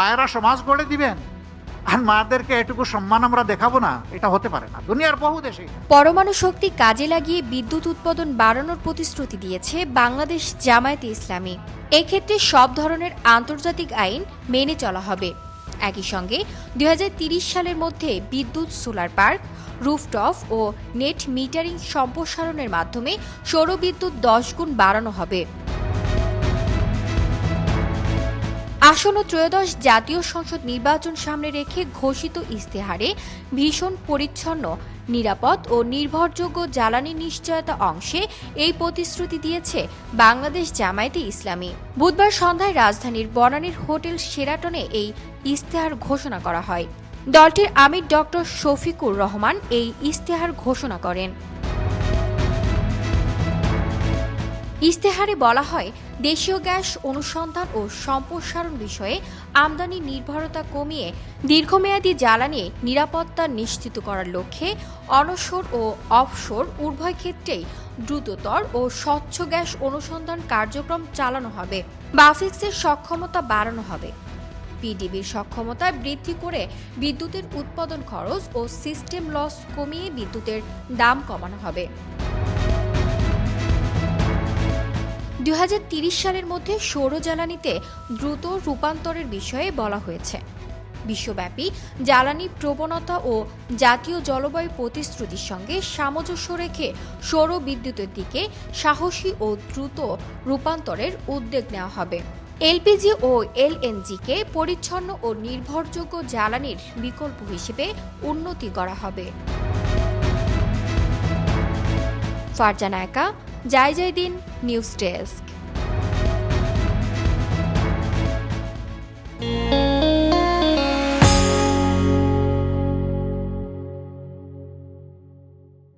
মায়েরা সমাজ গড়ে দিবেন? আর মাদেরকে এটুকু সম্মান আমরা দেখাবো না, এটা হতে পারে না। দুনিয়ার বহু দেশে পরমাণু শক্তি কাজে লাগিয়ে বিদ্যুৎ উৎপাদন বাড়ানোর প্রতিশ্রুতি দিয়েছে বাংলাদেশ জামায়াতে ইসলামী। এক্ষেত্রে সব ধরনের আন্তর্জাতিক আইন মেনে চলা হবে। একই সঙ্গে দুই সালের মধ্যে বিদ্যুৎ, সোলার পার্ক, রুফটপ ও নেট মিটারিং সম্প্রসারণের মাধ্যমে সৌরবিদ্যুৎ দশ গুণ বাড়ানো হবে। আসন্ন ত্রয়োদশ জাতীয় সংসদ নির্বাচন সামনে রেখে ঘোষিত ইস্তেহারে ভীষণ পরিচ্ছন্ন, নিরাপদ ও নির্ভরযোগ্য জ্বালানি নিশ্চয়তা অংশে এই প্রতিশ্রুতি দিয়েছে বাংলাদেশ জামায়াতে ইসলামী। বুধবার সন্ধ্যায় রাজধানীর বনানীর হোটেল সেরাটনে এই ইস্তেহার ঘোষণা করা হয়। দলটির আমির ডক্টর শফিকুর রহমান এই ইস্তেহার ঘোষণা করেন। ইস্তেহারে বলা হয় দেশীয় গ্যাস অনুসন্ধান ও সম্প্রসারণ বিষয়ে আমদানি নির্ভরতা কমিয়ে দীর্ঘমেয়াদী জ্বালানি নিরাপত্তা নিশ্চিত করার লক্ষ্যে অনসর ও অফশোর উভয় ক্ষেত্রেই দ্রুততর ও স্বচ্ছ গ্যাস অনুসন্ধান কার্যক্রম চালানো হবে। বাফিক্সের সক্ষমতা বাড়ানো হবে। পিডিবির সক্ষমতা বৃদ্ধি করে বিদ্যুতের উৎপাদন খরচ ও সিস্টেম লস কমিয়ে বিদ্যুতের দাম কমানো হবে। দুই সালের মধ্যে সৌর জ্বালানিতে দ্রুত রূপান্তরের বিষয়ে বলা হয়েছে। বিশ্বব্যাপী জ্বালানি প্রবণতা ও জাতীয় জলবায়ু প্রতিশ্রুতির সঙ্গে সামঞ্জস্য রেখে সৌর বিদ্যুতের দিকে সাহসী ও দ্রুত রূপান্তরের উদ্যোগ নেওয়া হবে। এলপিজি ও এলএনজিকে পরিচ্ছন্ন ও নির্ভরযোগ্য জ্বালানির বিকল্প হিসেবে উন্নতি করা হবে। ফারজানা একা জয় দিন। News desk.